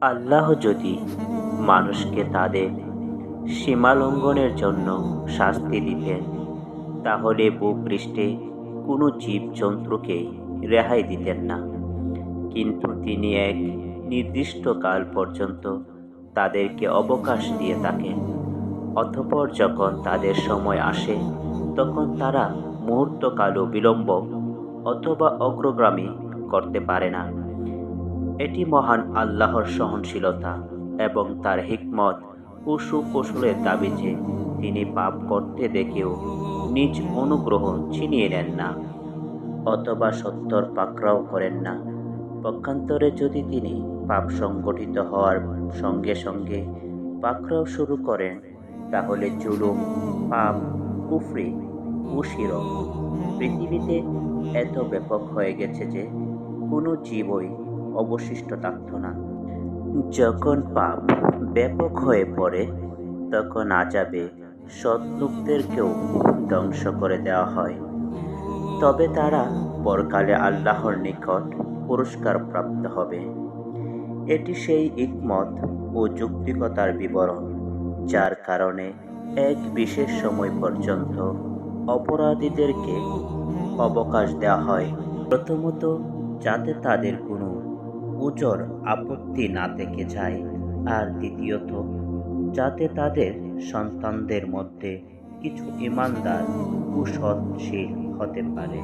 আল্লাহ যদি মানুষকে তাদের সীমালঙ্ঘনের জন্য শাস্তি দিতেন, তাহলে ভূপৃষ্ঠে কোনো জীবজন্তুকে রেহাই দিতেন না। কিন্তু তিনি এক নির্দিষ্ট কাল পর্যন্ত তাদেরকে অবকাশ দিয়ে থাকেন। অতঃপর যখন তাদের সময় আসে, তখন তারা মুহূর্তকালও বিলম্ব অথবা অগ্রগামী করতে পারে না। এটি মহান আল্লাহর সহনশীলতা এবং তার হিকমত ও সুকৌশলের দাবি যে তিনি পাপ করতে দেখেও নিজ অনুগ্রহ ছিনিয়ে নেন না, অথবা সত্তর পাকড়াও করেন না। পক্ষান্তরে যদি তিনি পাপ সংগঠিত হওয়ার সঙ্গে সঙ্গে পাকড়াও শুরু করেন, তাহলে জুলুম, পাপ, কুফরি ও পৃথিবীতে এত ব্যাপক হয়ে গেছে যে কোনো জীবই অবশিষ্ট থাকত না যখন পাপ ব্যাপক হয়ে পড়ে, তখন আজাবে সৎ লোকদেরকেও ধ্বংস করে দেওয়া হয়। তবে তারা পরকালে আল্লাহর নিকট পুরস্কার প্রাপ্ত হবে। এটি সেই ইকমত ও যুক্তিকতার বিবরণ, যার কারণে এক বিশেষ সময় পর্যন্ত অপরাধীদেরকে অবকাশ দেওয়া হয়। প্রথমত, যাতে তাদের কোনো উজর আপত্তি না থেকে যায়। আর দ্বিতীয়ত, যাতে তাদের সন্তানদের মধ্যে কিছু ইমানদার কুসৎশীল সৎশীল হতে পারে।